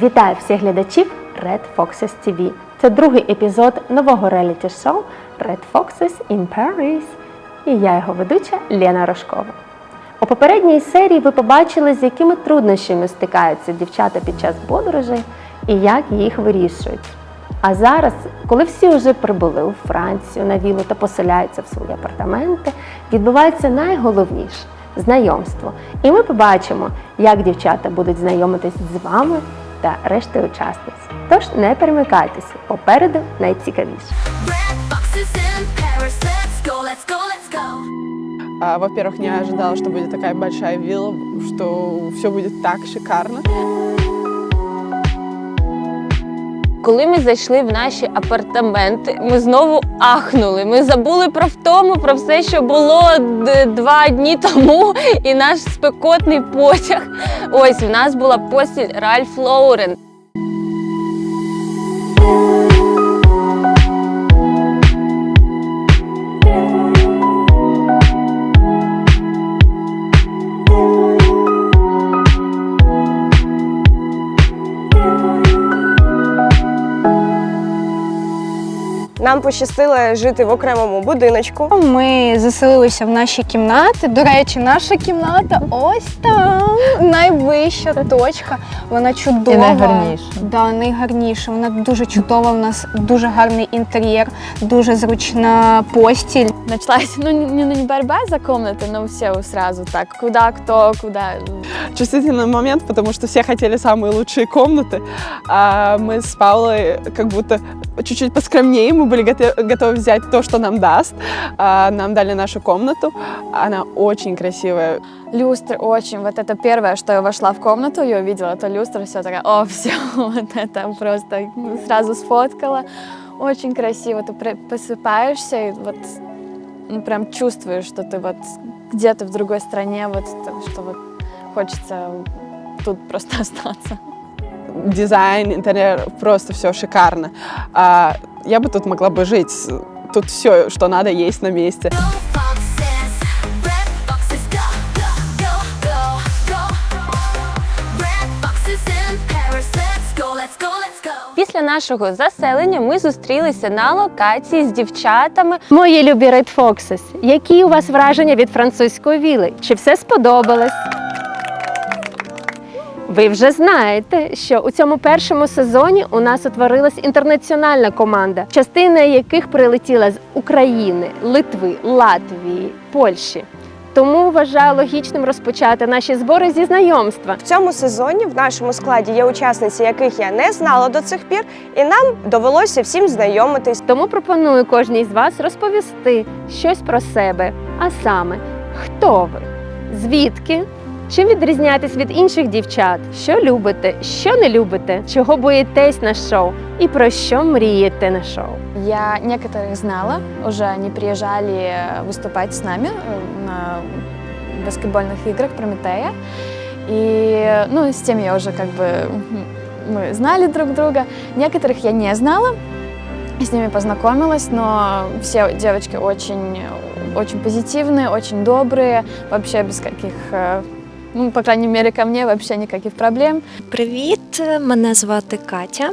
Вітаю всіх глядачів Red Foxes TV. Це другий епізод нового реаліті-шоу Red Foxes in Paris. І я його ведуча Лена Рожкова. У попередній серії ви побачили, з якими труднощами стикаються дівчата під час подорожей і як їх вирішують. А зараз, коли всі вже прибули у Францію на вілу та поселяються в свої апартаменти, відбувається найголовніше знайомство. І ми побачимо, як дівчата будуть знайомитись з вами та решти учасниць. Тож не перемикайтеся, попереду найцікавіше. А, Во-первых, не ожидала, что будет такая большая вилла, что все будет так шикарно. Коли ми зайшли в наші апартаменти, ми знову ахнули. Ми забули про втому, про все, що було два дні тому, і наш спекотний потяг. Ось в нас була постіль Ральф Лоурен. пощастило жити в окремому будиночку. Ми заселилися в наші кімнати. До речі, наша кімната ось там найвища точка. Вона чудова. І найгарніша. Да, найгарніша. Вона дуже чудова. У нас дуже гарний інтер'єр, дуже зручна постіль. Началась ну, не, не борьба за комнаты, но все сразу так, куда кто, куда. Чувствительный момент, потому что все хотели самые лучшие комнаты. А мы с Паулой как будто чуть-чуть поскромнее. Мы были готе- готовы взять то, что нам даст. А, Нам дали нашу комнату. Она очень красивая. Люстры очень. Вот это первое, что я вошла в комнату, я увидела эту люстру, все такая, о, все, вот это просто сразу сфоткала. Очень красиво. Ты просыпаешься и вот ну, прям чувствуешь, что ты вот где-то в другой стране, вот что вот хочется тут просто остаться. Дизайн, интерьер, просто все шикарно. А, Я бы тут могла бы жить. Тут все, что надо, есть на месте. Після нашого заселення ми зустрілися на локації з дівчатами. Мої любі Red Foxes, які у вас враження від французької віли? Чи все сподобалось? Ви вже знаєте, що у цьому першому сезоні у нас утворилась інтернаціональна команда, частина яких прилетіла з України, Литви, Латвії, Польщі. Тому вважаю логічним розпочати наші збори зі знайомства. В цьому сезоні в нашому складі є учасниці, яких я не знала до цих пір, і нам довелося всім знайомитись. Тому пропоную кожній з вас розповісти щось про себе, а саме, хто ви, звідки, чим відрізняєтесь від інших дівчат, що любите, що не любите, чого боїтесь на шоу і про що мрієте на шоу. Я некоторых знала, уже они приезжали выступать с нами э, на баскетбольных играх Прометея. И ну, с теми я уже как бы м, мы знали друг друга. Некоторых я не знала, с ними познакомилась, но все девочки очень, очень позитивные, очень добрые, вообще без каких, э, ну, по крайней мере, ко мне вообще никаких проблем. Привіт, мене звати Катя.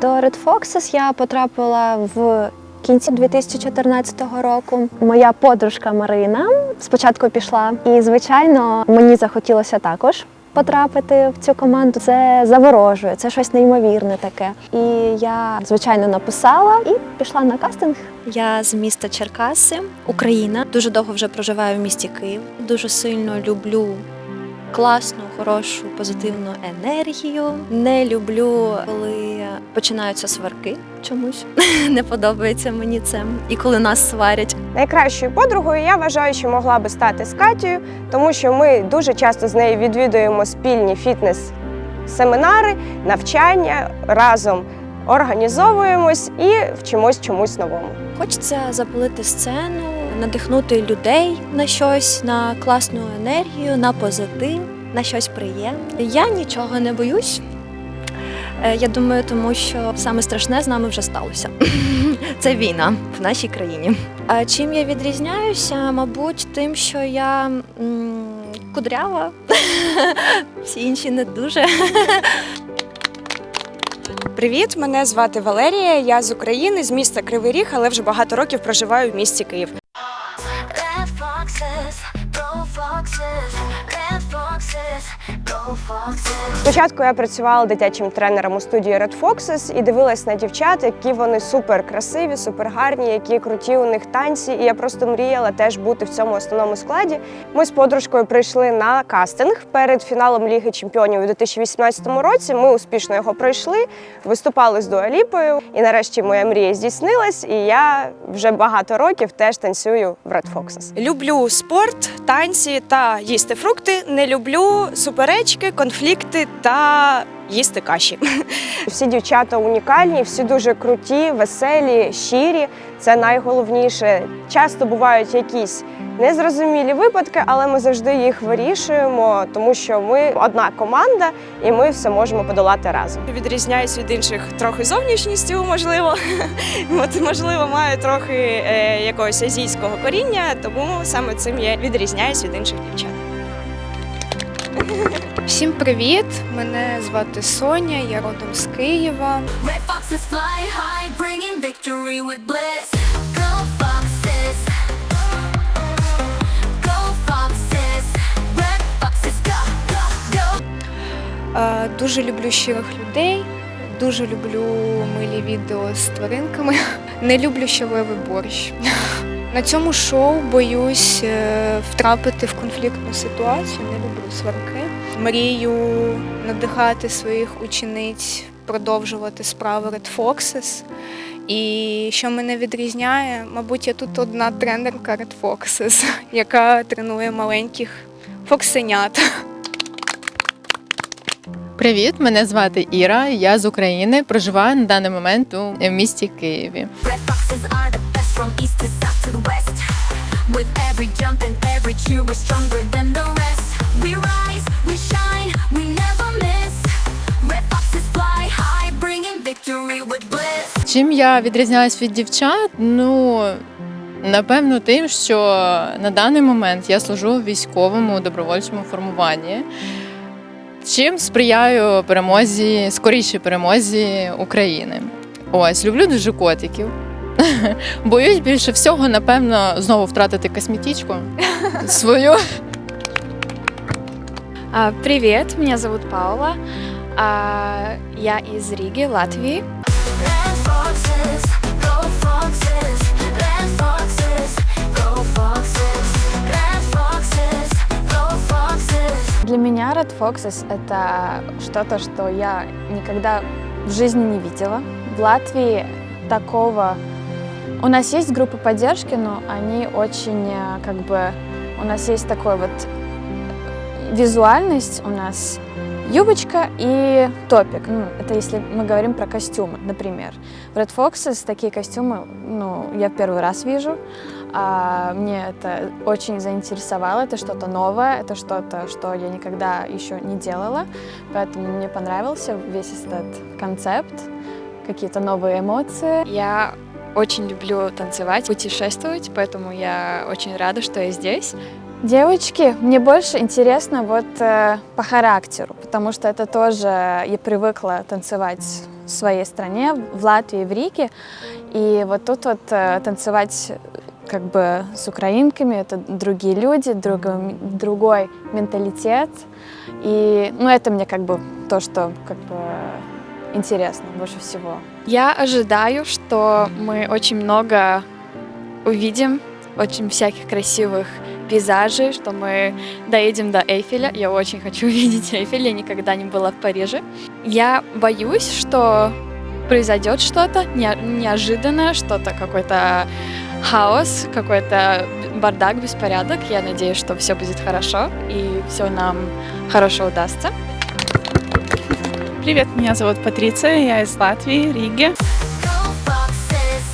До Red Foxes я потрапила в кінці 2014 року. Моя подружка Марина спочатку пішла, і звичайно мені захотілося також. Потрапити в цю команду це заворожує, це щось неймовірне таке. І я звичайно написала і пішла на кастинг. Я з міста Черкаси, Україна. Дуже довго вже проживаю в місті Київ. Дуже сильно люблю класну, хорошу, позитивну енергію. Не люблю, коли починаються сварки чомусь. Не подобається мені це. І коли нас сварять. Найкращою подругою я вважаю, що могла би стати з Катєю, тому що ми дуже часто з нею відвідуємо спільні фітнес-семінари, навчання разом організовуємось і вчимось чомусь новому. Хочеться запалити сцену, надихнути людей на щось, на класну енергію, на позитив, на щось приємне. Я нічого не боюсь. Е, Я думаю, тому що саме страшне з нами вже сталося. Це війна в нашій країні. А чим я відрізняюся? Мабуть, тим, що я кудрява, всі інші не дуже. Привіт, мене звати Валерія. Я з України, з міста Кривий Ріг, але вже багато років проживаю в місті Київ. Yes. Спочатку я працювала дитячим тренером у студії Red Foxes і дивилась на дівчат, які вони супер красиві, супер гарні, які круті у них танці. І я просто мріяла теж бути в цьому основному складі. Ми з подружкою прийшли на кастинг перед фіналом Ліги Чемпіонів у 2018 році. Ми успішно його пройшли, виступали з Дуаліпою. І нарешті моя мрія здійснилась, і я вже багато років теж танцюю в Red Foxes. Люблю спорт, танці та їсти фрукти. Не люблю суперечки, конфлікти та їсти каші. Всі дівчата унікальні, всі дуже круті, веселі, щирі. Це найголовніше. Часто бувають якісь незрозумілі випадки, але ми завжди їх вирішуємо, тому що ми одна команда і ми все можемо подолати разом. Відрізняюсь від інших трохи зовнішністю, можливо. От, можливо, маю трохи е, якогось азійського коріння, тому саме цим я відрізняюсь від інших дівчат. Всім привіт! Мене звати Соня, я родом з Києва. Е, Дуже люблю щирих людей, дуже люблю милі відео з тваринками. Не люблю щавлевий борщ. На цьому шоу боюсь е, втрапити в конфліктну ситуацію, не люблю сварки. Мрію надихати своїх учениць, продовжувати справи Red Foxes. І що мене відрізняє, мабуть, я тут одна тренерка Red Foxes, яка тренує маленьких фоксенят. Привіт, мене звати Іра. Я з України. Проживаю на даний момент у місті Києві. Чим я відрізняюсь від дівчат? Ну напевно, тим, що на даний момент я служу в військовому добровольчому формуванні. Чим сприяю перемозі, скорішій перемозі України. Ось, люблю дуже котиків. Боюсь більше всього, напевно, знову втратити косметичку свою. А, Привет, меня зовут Паула. Я из Риги, Латвии. Red foxes, go foxes, red foxes, go foxes, Для меня Red Foxes — это что-то, что я никогда в жизни не видела. В Латвии такого... У нас есть группы поддержки, но они очень э, как бы... У нас есть такой вот визуальность, у нас юбочка и топик. Ну, это если мы говорим про костюмы, например. В Red Foxes такие костюмы, ну, я первый раз вижу. А, мне это очень заинтересовало, это что-то новое, это что-то, что я никогда еще не делала, поэтому мне понравился весь этот концепт, какие-то новые эмоции. Я очень люблю танцевать, путешествовать, поэтому я очень рада, что я здесь. Девочки, мне больше интересно вот э, по характеру, потому что это тоже я привыкла танцевать в своей стране, в Латвии, в Риге, и вот тут вот э, танцевать как бы с украинками, это другие люди, другой, другой менталитет, и ну это мне как бы то, что как бы интересно больше всего. Я ожидаю, что мы очень много увидим, очень всяких красивых пейзажей, что мы доедем до Эйфеля. Я очень хочу увидеть Эйфель, я никогда не была в Париже. Я боюсь, что произойдет что-то не- неожиданное, что-то какой-то хаос, какой-то бардак, беспорядок. Я надеюсь, что все будет хорошо и все нам хорошо удастся. Привет, меня зовут Патриция, я из Латвии, Риги. Go foxes,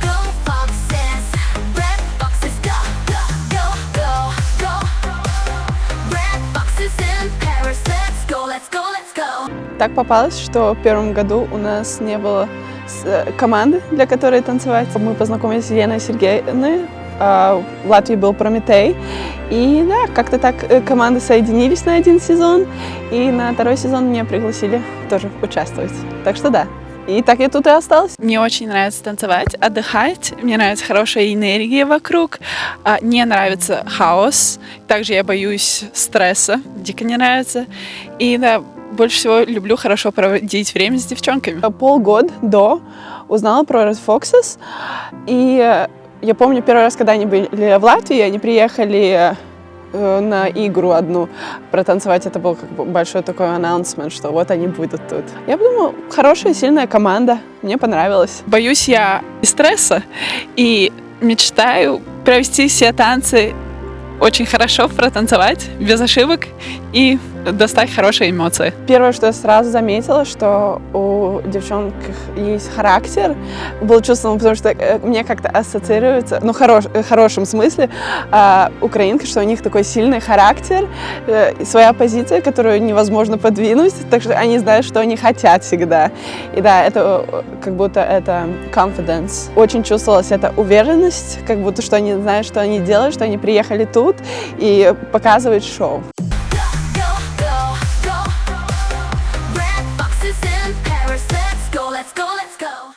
go foxes, red foxes, go, go, go, go, go. Red foxes in Paris, let's go, let's go, let's go. Так попалось, что в первом году у нас не было с- э, команды, для которой танцевать. Мы познакомились с Еленой Сергеевной. а, В Латвии был Прометей. И да, как-то так э, команды соединились на один сезон. И на второй сезон меня пригласили тоже участвовать. Так что да. И так я тут и осталась. Мне очень нравится танцевать, отдыхать. Мне нравится хорошая энергия вокруг. А, Не нравится хаос. Также я боюсь стресса. Дико не нравится. И да, больше всего люблю хорошо проводить время с девчонками. Полгода до узнала про Red Foxes. И э, я помню первый раз, когда они были в Латвии, они приехали э, на игру одну протанцевать. Это был как бы большой такой анонсмент, что вот они будут тут. Я подумала, хорошая, сильная команда. Мне понравилось. Боюсь я и стресса, и мечтаю провести все танцы очень хорошо, протанцевать, без ошибок и достать хорошие эмоции. Первое, что я сразу заметила, что у девчонок есть характер. Было чувство, ну, потому что э, мне как-то ассоциируется, ну, хорош, э, хорошем смысле, а, украинка, что у них такой сильный характер, э, своя позиция, которую невозможно подвинуть, так что они знают, что они хотят всегда. И да, это как будто это confidence. Очень чувствовалась эта уверенность, как будто что они знают, что они делают, что они приехали тут и показывают шоу.